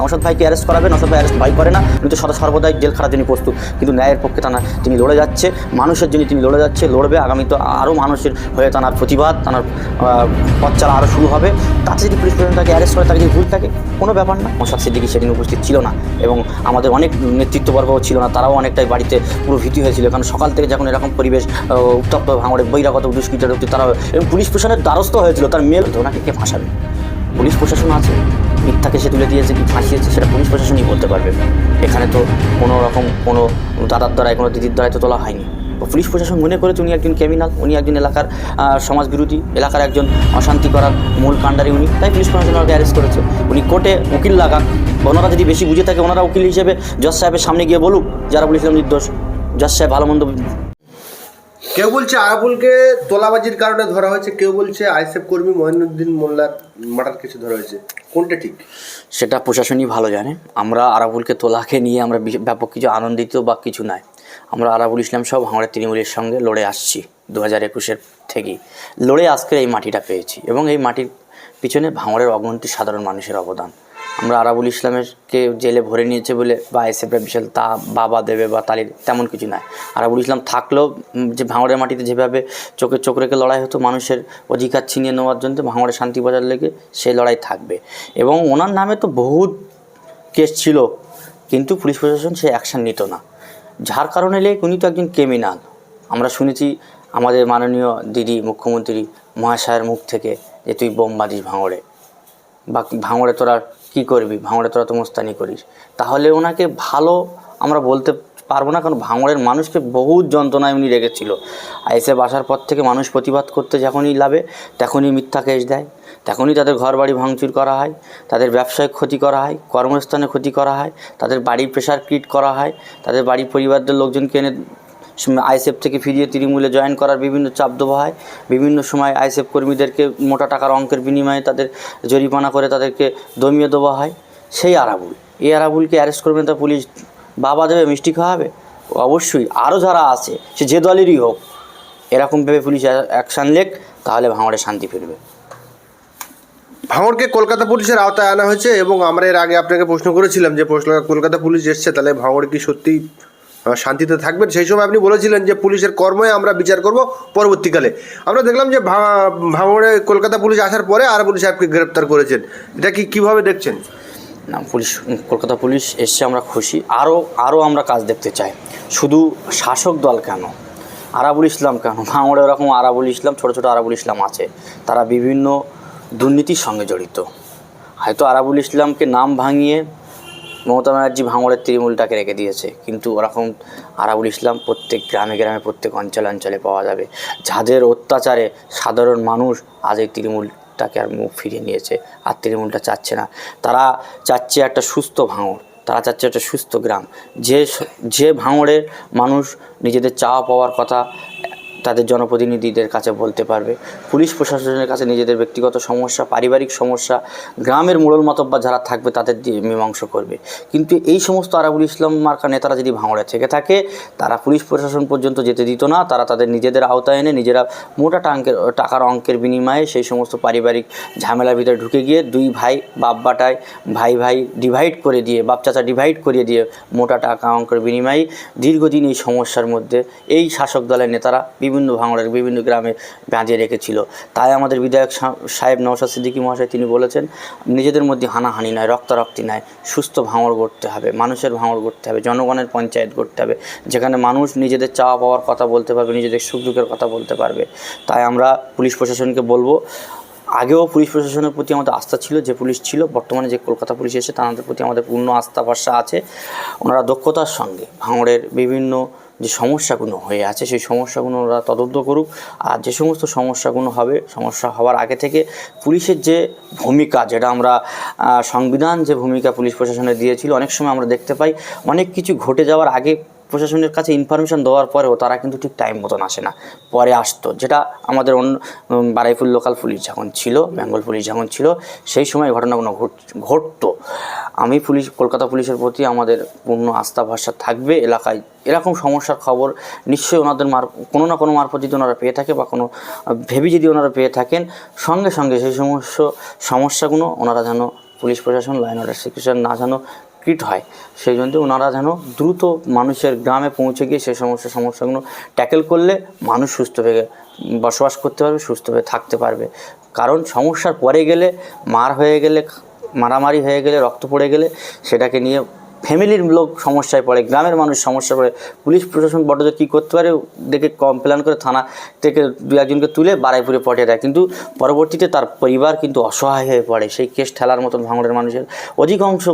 নওশাদ ভাইকে অ্যারেস্ট করাবে, নওশাদ ভাই অ্যারেস্ট ভাই করে না উনি তো সদা সর্বদাই জেল খাটার তিনি প্রস্তুত, কিন্তু ন্যায়ের পক্ষে তারা তিনি লড়ে যাচ্ছে, মানুষের জন্য তিনি লড়ে যাচ্ছে, লড়বে, আগামী তো আরও মানুষের হয়ে তার প্রতিবাদ, তার পথ চালা আরও শুরু হবে। তাতে যদি পুলিশ প্রশাসন তাকে অ্যারেস্ট করে তাকে যদি ভুল থাকে? কোনো ব্যাপার না। নওশাদ সিদ্দিকি সেদিন উপস্থিত ছিল না, এবং আমাদের অনেক নেতৃত্ববর্গও ছিল না, তারাও অনেকটাই বাড়িতে পুরো ভীতি হয়েছিল, কারণ সকাল থেকে যখন এরকম পরিবেশ উত্তপ্ত, ভাঙড়ে, বহিরাগত দুষ্কৃত তারা, এবং পুলিশ প্রশাসনের দ্বারস্থ হয়েছিল, তার মেল ওনাকে কে ফাঁসাবে? পুলিশ প্রশাসন আছে। মিথ্যাকে সে তুলে দিয়েছে কি ফাঁসিয়েছে সেটা পুলিশ প্রশাসনই বলতে পারবে। এখানে তো কোনো রকম কোনো দাদার দ্বারায় কোনো দিদির দ্বারায় তো তোলা হয়নি। পুলিশ প্রশাসন মনে করেছে উনি একজন ক্রিমিনাল উনি একজন এলাকার আহ, সমাজবিরোধী এলাকার একজন অশান্তি করার মূল কাণ্ডারি উনি তাই পুলিশ প্রশাসন ওনাকে অ্যারেস্ট করেছে। উনি কোর্টে উকিল লাগান ওনারা যদি বেশি বুঝে থাকে ওনারা উকিল হিসেবে জজ সাহেবের সামনে গিয়ে বলুক যারা বলেছিলাম নির্দোষ জজ সাহেব ভালো মন্দ কেউ বলছে আরাবুলকে তোলাবাজির কারণে ধরা হয়েছে, কেউ বলছে আইসএফ কর্মী মহিনুদ্দিন মোল্লার মার্ডার কিছু ধরা হয়েছে। কোনটা ঠিক? সেটা প্রশাসনই ভালো জানে। আমরা আরাবুলকে তোলাকে নিয়ে আমরা ব্যাপক কিছু আনন্দিত বা কিছু নাই। আমরা আরাবুল ইসলাম সব আমরা তৃণমূলের সঙ্গে লড়ে আসছি দু হাজার একুশের থেকেই। লড়ে আজকের এই মাটিটা পেয়েছি এবং এই মাটির পিছনে ভাঙড়ের অগণতি সাধারণ মানুষের অবদান। আমরা আরাবুল ইসলামেরকে জেলে ভরে নিয়েছে বলে বা এসএফরা বিশাল তা বাবা দেবে বা তালির, তেমন কিছু নয় আরাবুল ইসলাম থাকলেও যে ভাঙড়ের মাটিতে যেভাবে চোখে চোখ রেখে লড়াই হতো মানুষের অধিকার ছিনিয়ে নেওয়ার জন্য ভাঙড়ে শান্তি বজায় লেগে সেই লড়াই থাকবে। এবং ওনার নামে তো বহুত কেস ছিল, কিন্তু পুলিশ প্রশাসন সে অ্যাকশন নিত না। যার কারণে লেগ উনি তো একজন ক্রিমিনাল আমরা শুনেছি আমাদের মাননীয় দিদি মুখ্যমন্ত্রী মহাশয়ের মুখ থেকে যে তুই বোম বাঁধিস ভাঙড়ে। বা ভাঙড়ে তোরা কী করবি? ভাঙড়ে তোরা তো মোস্তানি করিস। তাহলে ওনাকে ভালো আমরা বলতে পারব না, কারণ ভাঙড়ের মানুষকে বহুত যন্ত্রণায় উনি রেখেছিল। আইসে বাসার পর থেকে মানুষ প্রতিবাদ করতে যখনই লাভে, তখনই মিথ্যা কেস দেয়। তখনই তাদের ঘর বাড়ি ভাঙচুর করা হয়, তাদের ব্যবসায় ক্ষতি করা হয়, কর্মস্থানে ক্ষতি করা হয়, তাদের বাড়ির প্রেশার ক্রিট করা হয়, তাদের বাড়ির পরিবারদের লোকজনকে এনে আইএসএফ থেকে ফিরিয়ে তৃণমূলে জয়েন করার বিভিন্ন চাপ দেওয়া হয়। বিভিন্ন সময় আইসেফ কর্মীদেরকে মোটা টাকার অঙ্কের বিনিময়ে তাদের জরিমানা করে তাদেরকে দমিয়ে দেওয়া হয়। সেই আরাবুল। এই আরাবুলকে অ্যারেস্ট করবেন তা পুলিশ বাবা দেবে মিষ্টি খাওয়াবে? অবশ্যই। আরও যারা আছে সে যে দলেরই হোক এরকমভাবে পুলিশ অ্যাকশান লেক তাহলে ভাঙড়ে শান্তি ফিরবে। ভাঙড়কে কলকাতা পুলিশের আওতায় আনা হয়েছে এবং আমরা এর আগে আপনাকে প্রশ্ন করেছিলাম যে প্রশ্ন কলকাতা পুলিশ এসছে তাহলে ভাঙড় কি সত্যিই আহ, শান্তিতে থাকবেন। সেই সময় আপনি বলেছিলেন যে পুলিশের কর্মে আমরা বিচার করব পরবর্তীকালে। আমরা দেখলাম যে ভাঙড়ে কলকাতা পুলিশ আসার পরে আর পুলিশ সাহেবকে গ্রেপ্তার করেছেন। এটা কি কীভাবে দেখছেন? না, পুলিশ, কলকাতা পুলিশ এসছে, আমরা খুশি। আরও আরও আমরা কাজ দেখতে চাই। শুধু শাসক দল কেন? আরাবুল ইসলাম কেন? ভাঙড়ে ওরকম আরাবুল ইসলাম, ছোটো ছোটো আরাবুল ইসলাম আছে। তারা বিভিন্ন দুর্নীতির সঙ্গে জড়িত। হয়তো আরাবুল ইসলামকে নাম ভাঙিয়ে মমতা ব্যানার্জি ভাঙড়ের তৃণমূলটাকে রেখে দিয়েছে। কিন্তু ওরকম আরাবুল ইসলাম প্রত্যেক গ্রামে গ্রামে প্রত্যেক অঞ্চলে অঞ্চলে পাওয়া যাবে। যাদের অত্যাচারে সাধারণ মানুষ আজ এই তৃণমূলটাকে আর মুখ ফিরিয়ে নিয়েছে, আর তৃণমূলটা চাচ্ছে না। তারা চাচ্ছে একটা সুস্থ ভাঙড়, তারা চাচ্ছে একটা সুস্থ গ্রাম। যে যে ভাঙড়ের মানুষ নিজেদের চাওয়া পাওয়ার কথা তাদের জনপ্রতিনিধিদের কাছে বলতে পারবে। পুলিশ প্রশাসনের কাছে নিজেদের ব্যক্তিগত সমস্যা, পারিবারিক সমস্যা, গ্রামের মোড়ল মতব্বা যারা থাকবে তাদের মীমাংস করবে। কিন্তু এই সমস্ত আরাবুল ইসলাম মার্কা নেতারা যদি ভাঙড়ে থেকে থাকে, তারা পুলিশ প্রশাসন পর্যন্ত যেতে দিত না। তারা তাদের নিজেদের আওতায় এনে নিজেরা মোটা টাঙ্কের, টাকার অঙ্কের বিনিময়ে সেই সমস্ত পারিবারিক ঝামেলার ভিতরে ঢুকে গিয়ে দুই ভাই বাপ বাটায় ভাই ভাই ডিভাইড করে দিয়ে, বাপ চাচা ডিভাইড করিয়ে দিয়ে মোটা টাকা অঙ্কের বিনিময়ে দীর্ঘদিন এই সমস্যার মধ্যে এই শাসক দলের নেতারা বিভিন্ন ভাঙড়ের বিভিন্ন গ্রামে বাঁধিয়ে রেখেছিল। তাই আমাদের বিধায়ক সাহেব নওশাদ সিদ্দিকী মহাশয় তিনি বলেছেন, নিজেদের মধ্যে হানাহানি নয়, রক্তারক্তি নয়, সুস্থ ভাঙড় গড়তে হবে, মানুষের ভাঙড় গড়তে হবে, জনগণের পঞ্চায়েত গড়তে হবে, যেখানে মানুষ নিজেদের চাওয়া পাওয়ার কথা বলতে পারবে, নিজেদের সুখ দুঃখের কথা বলতে পারবে। তাই আমরা পুলিশ প্রশাসনকে বলব, আগেও পুলিশ প্রশাসনের প্রতি আমাদের আস্থা ছিল, যে পুলিশ ছিল, বর্তমানে যে কলকাতা পুলিশ এসে তাদের প্রতি আমাদের পূর্ণ আস্থা, ভরসা আছে। ওনারা দক্ষতার সঙ্গে ভাঙড়ের বিভিন্ন যে সমস্যাগুলো হয়ে আছে, সেই সমস্যাগুলো ওরা তদন্ত করুক। আর যে সমস্ত সমস্যাগুলো হবে, সমস্যা হওয়ার আগে থেকে পুলিশের যে ভূমিকা, যেটা আমরা সংবিধান যে ভূমিকা পুলিশ প্রশাসনে দিয়েছিল, অনেক সময় আমরা দেখতে পাই, অনেক কিছু ঘটে যাওয়ার আগে প্রশাসনের কাছে ইনফরমেশন দেওয়ার পরেও তারা কিন্তু ঠিক টাইম মতন আসে না। পরে আসতো, যেটা আমাদের অন্য বারাইপুর লোকাল পুলিশ যখন ছিল, বেঙ্গল পুলিশ যখন ছিল, সেই সময় ঘটনাগুলো ঘট, ঘটতো। আমি পুলিশ, কলকাতা পুলিশের প্রতি আমাদের পূর্ণ আস্থা, ভরসা থাকবে এলাকায়। এরকম সমস্যার খবর নিশ্চয়ই ওনাদের মার, কোনো না কোনো মারফত যদি ওনারা পেয়ে থাকে বা কোনো, ভেবি যদি ওনারা পেয়ে থাকেন, সঙ্গে সঙ্গে সেই সমস্ত সমস্যাগুলো ওনারা যেন পুলিশ প্রশাসন লাইন অর্ডার সিকিউশন না যেন ক্রিট হয়। সেই জন্য ওনারা যেন দ্রুত মানুষের গ্রামে পৌঁছে গিয়ে সেই সমস্ত সমস্যাগুলো ট্যাকেল করলে মানুষ সুস্থ হয়ে বসবাস করতে পারবে সুস্থভাবে থাকতে পারবে। কারণ সমস্যার পরে গেলে, মার হয়ে গেলে, মারামারি হয়ে গেলে, রক্ত পড়ে গেলে সেটাকে নিয়ে ফ্যামিলির লোক সমস্যায় পড়ে, গ্রামের মানুষ সমস্যায় পড়ে, পুলিশ প্রশাসন বড় কী করতে পারে দেখে কমপ্লেন করে থানা থেকে দু একজনকে তুলে বারাইপুরে পাঠিয়ে দেয়। কিন্তু পরবর্তীতে তার পরিবার কিন্তু অসহায় হয়ে পড়ে। সেই কেস ঠেলার মতন ভাঙড়ের মানুষের, অধিকাংশ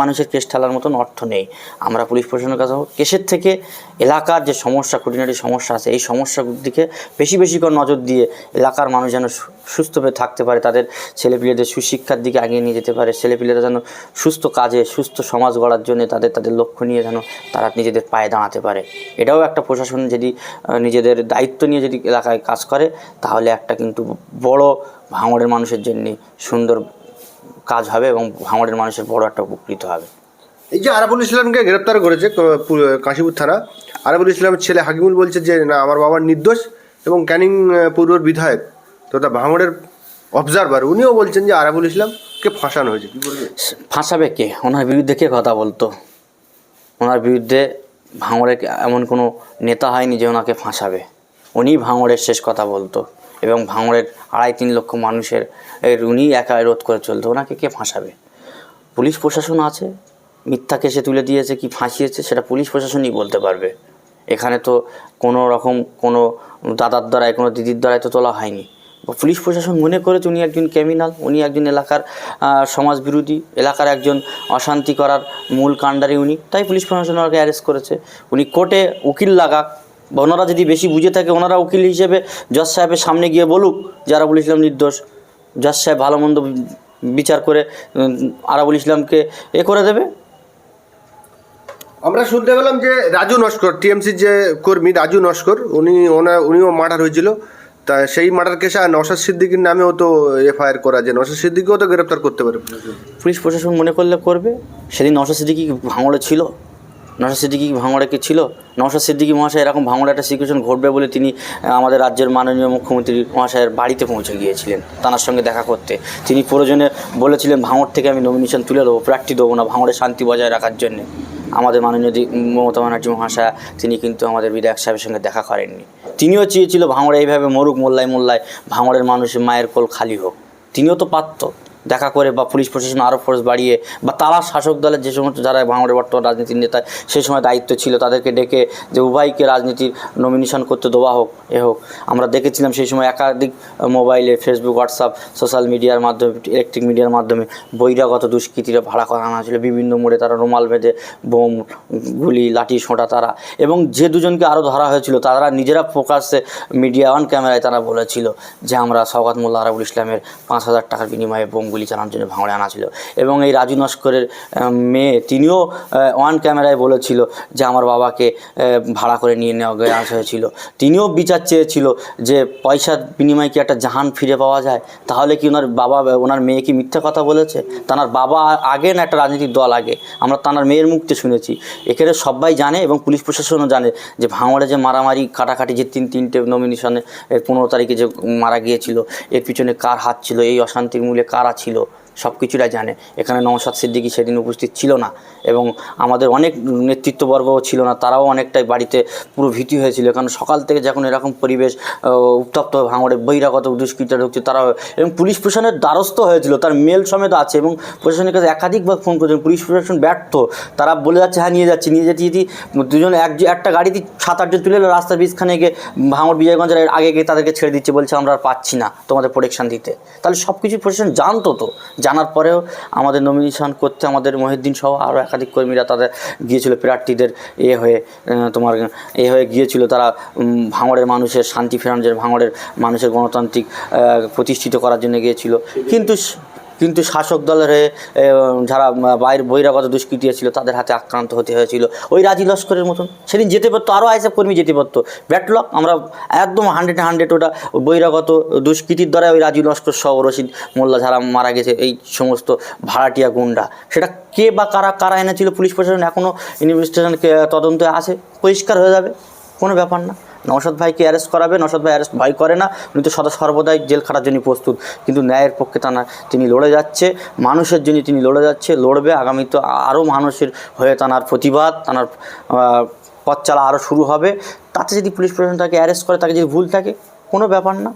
মানুষের কেস ঠেলার মতন অর্থ নেই। আমরা পুলিশ প্রশাসনের কাছে কেসের থেকে এলাকার যে সমস্যা, খুঁটিনাটি সমস্যা আছে, এই সমস্যাগুলোর দিকে বেশি বেশি করে নজর দিয়ে এলাকার মানুষ যেন সুস্থ হয়ে থাকতে পারে, তাদের ছেলেপিলেদের সুশিক্ষার দিকে এগিয়ে নিয়ে যেতে পারে, ছেলেপিলেরা যেন সুস্থ কাজে, সুস্থ সমাজ গড়ার জন্য তাদের তাদের লক্ষ্য নিয়ে যেন তারা নিজেদের পায়ে দাঁড়াতে পারে। এটাও একটা প্রশাসন যদি নিজেদের দায়িত্ব নিয়ে যদি এলাকায় কাজ করে, তাহলে একটা কিন্তু বড় ভাঙড়ের মানুষের জন্য সুন্দর কাজ হবে এবং ভাঙড়ের মানুষের বড় একটা উপকৃত হবে। এই যে আরাবুল ইসলামকে গ্রেপ্তার করেছে কাশীপুর থানা, আরাবুল ইসলামের ছেলে হাকিমুল বলছে যে, না, আমার বাবার নির্দোষ এবং ক্যানিং পূর্বর বিধায়ক। তথা ভাঙড়ের অবজারভার উনিও বলছেন যে, আরাবুল ইসলামকে ফাঁসানো হয়েছে? কি বলবে? ফাঁসাবে কে? ওনার বিরুদ্ধে কে কথা বলতো? ওনার বিরুদ্ধে ভাঙড়ের এমন কোনো নেতা হয়নি যে ওনাকে ফাঁসাবে। উনি ভাঙড়ের শেষ কথা বলতো এবং ভাঙড়ের আড়াই তিন লক্ষ মানুষের, এর উনি একা রোধ করে চলতো। ওনাকে কে ফাঁসাবে? পুলিশ প্রশাসন আছে? মিথ্যা কেসে তুলে দিয়েছে কি ফাঁসিয়েছে সেটা পুলিশ প্রশাসনই বলতে পারবে। এখানে তো কোনো রকম কোনো দাদার দ্বারায়, কোনো দিদির দ্বারায় তো তোলা হয়নি। পুলিশ প্রশাসন মনে করেছে উনি একজন ক্রিমিনাল উনি একজন এলাকার সমাজ বিরোধী, এলাকার একজন অশান্তি করার মূল কাণ্ডারি উনি, তাই পুলিশ প্রশাসন ওনাকে অ্যারেস্ট করেছে। উনি কোর্টে উকিল লাগাক বা ওনারা যদি বেশি বুঝে থাকে, ওনারা উকিল হিসেবে জজ সাহেবের সামনে গিয়ে বলুক যারা আরাবুল ইসলাম নির্দোষ। জজ সাহেব ভালো মন্দ বিচার করে আরাবুল ইসলামকে এ করে দেবে। আমরা শুনতে পেলাম যে রাজু নস্কর, টিএমসির যে কর্মী রাজু নস্কর, উনি ওনা, উনিও মার্ডার হয়েছিল। তা সেই মার্ডার কেসে নসাদ সিদ্দিকির নামেও তো এফআইআর করা যায়। নসাদ সিদ্দিকিও তো গ্রেপ্তার করতে পারে। পুলিশ প্রশাসন মনে করলে করবে। সেদিন নওশাদ সিদ্দিকি ভাঙড়ে ছিল? নওশাদ সিদ্দিকি ভাঙড়ে কি ছিল? নওশাদ সিদ্দিকি মহাশয় এরকম ভাঙড়ে একটা সিচুয়েশন ঘটবে বলে তিনি আমাদের রাজ্যের মাননীয় মুখ্যমন্ত্রী মহাশয়ের বাড়িতে পৌঁছে গিয়েছিলেন তার সঙ্গে দেখা করতে। তিনি প্রয়োজনে বলেছিলেন, ভাঙড় থেকে আমি নমিনেশন তুলে দেবো, প্রার্থী দেবো না ভাঙড়ের শান্তি বজায় রাখার জন্যে। আমাদের মাননীয় মমতা ব্যানার্জি মহাশয়া, তিনি কিন্তু আমাদের বিধায়ক সাহেবের সঙ্গে দেখা করেননি। তিনিও চেয়েছিল ভাঙড়ে এইভাবে মরুক মোল্লায় মোল্লায় ভাঙড়ের মানুষের মায়ের কোল খালি হোক। তিনিও তো পারত। দেখা করে বা পুলিশ প্রশাসন আরও ফোর্স বাড়িয়ে বা তারা শাসক দলের যে সমস্ত যারা ভাঙড়ের বর্তমান রাজনীতির নেতা, সেই সময় দায়িত্ব ছিল তাদেরকে ডেকে যে উভয়কে রাজনীতির নমিনেশন করতে দেওয়া হোক, এ হোক। আমরা দেখেছিলাম সেই সময় একাধিক মোবাইলে ফেসবুক হোয়াটসঅ্যাপ সোশ্যাল মিডিয়ার মাধ্যমে ইলেকট্রিক মিডিয়ার মাধ্যমে বহিরাগত দুষ্কৃতীরা ভাড়া করা আনা হয়েছিল। বিভিন্ন মোড়ে তারা রুমাল বেঁধে বোম, গুলি, লাঠি সোঁটা তারা এবং যে দুজনকে আরও ধরা হয়েছিল, তারা নিজেরা প্রকাশ্যে মিডিয়া অন ক্যামেরায় তারা বলেছিল যে আমরা সওগাত মোল্লা আরাবুল ইসলামের পাঁচ হাজার টাকার বিনিময়ে বোম গুলি চালানোর জন্য ভাঙড়ে আনা ছিল। এবং এই রাজু নস্করের মেয়ে, তিনিও ওয়ান ক্যামেরায় বলেছিল যে আমার বাবাকে ভাড়া করে নিয়ে নেওয়া আসা হয়েছিল। তিনিও বিচার চেয়েছিল যে পয়সার বিনিময়ে কি একটা জাহান ফিরে পাওয়া যায়? তাহলে কি ওনার বাবা, ওনার মেয়ে কি মিথ্যা কথা বলেছে? তানার বাবা আগে না একটা রাজনৈতিক দল আগে? আমরা তানার মেয়ের মুখতে শুনেছি। এখানে সবাই জানে এবং পুলিশ প্রশাসনও জানে যে ভাঙড়ে যে মারামারি, কাটাকাটি যে তিন, তিনটে নমিনেশনে পনেরো তারিখে যে মারা গিয়েছিল, এর পিছনে কার হাত ছিল, এই অশান্তির মূলে কারা ছিল? así সব কিছুটা জানে। এখানে নওশাদ সিদ্দিকি সেদিন উপস্থিত ছিল না এবং আমাদের অনেক নেতৃত্ববর্গও ছিল না, তারাও অনেকটাই বাড়িতে পুরো ভীতি হয়েছিল। কারণ সকাল থেকে যখন এরকম পরিবেশ উত্তপ্ত ভাঙড়ে বহিরাগত দুষ্কৃতরা ঢুকছে তারা এবং পুলিশ প্রশাসনের দ্বারস্থ হয়েছিল, তার মেল সমেত আছে এবং প্রশাসনের কাছে একাধিকবার ফোন করেছেন পুলিশ প্রশাসন ব্যর্থ। তারা বলে যাচ্ছে হ্যাঁ নিয়ে যাচ্ছে, নিয়ে যাচ্ছি। যদি দুজন এক একটা গাড়িতে সাত আটজন তুলে এলো, রাস্তার বীজখানে গিয়ে ভাঙড় বিজয়গঞ্জের আগে গিয়ে তাদেরকে ছেড়ে দিচ্ছে বলছে, আমরা আর পাচ্ছি না তোমাদের প্রোটেকশান দিতে। তাহলে সব কিছু প্রশাসন জানতো তো জানার পরেও আমাদের নমিনেশন করতে আমাদের মহিউদ্দিন সহ আরও একাধিক কর্মীরা তাদের গিয়েছিল, প্রার্থীদের এ হয়ে তোমার এ হয়ে গিয়েছিল। তারা ভাঙড়ের মানুষের শান্তি ফেরানোর ভাঙড়ের মানুষের গণতান্ত্রিক প্রতিষ্ঠিত করার জন্য গিয়েছিল। কিন্তু কিন্তু শাসক দলের হয়ে যারা বাইরে বহিরাগত দুষ্কৃতী ছিল, তাদের হাতে আক্রান্ত হতে হয়েছিল। ওই রাজি লস্করের মতন। সেদিন যেতে পারতো আরও আইসব কর্মী যেতে পারতো। ব্যাটলক আমরা একদম হান্ড্রেড হান্ড্রেড ওটা বহিরাগত দুষ্কৃতির দ্বারা ওই রাজু লস্কর সহ রশিদ মোল্লা যারা মারা গেছে, এই সমস্ত ভাড়াটিয়া গুন্ডা। সেটা কে বা কারা কারা এনেছিল পুলিশ প্রশাসন এখনও ইনভেস্টিগেশন তদন্তে আছে, পরিষ্কার হয়ে যাবে, কোনো ব্যাপার না। নওশাদ ভাইকে অ্যারেস্ট করাবে, নওশাদ ভাই অ্যারেস্ট ভয় করে না, উনি তো সদা সর্বদাই জেল খাটার জন্য প্রস্তুত। কিন্তু ন্যায়ের পক্ষে তা না তিনি লড়ে যাচ্ছে, মানুষের জন্য তিনি লড়ে যাচ্ছে, লড়বে আগামী তো আরও মানুষের হয়ে তানার প্রতিবাদ তানার পথ চালা আরও শুরু হবে। তাতে যদি পুলিশ প্রশাসন তাকে অ্যারেস্ট করে, তাকে যদি ভুল থাকে, কোনো ব্যাপার না।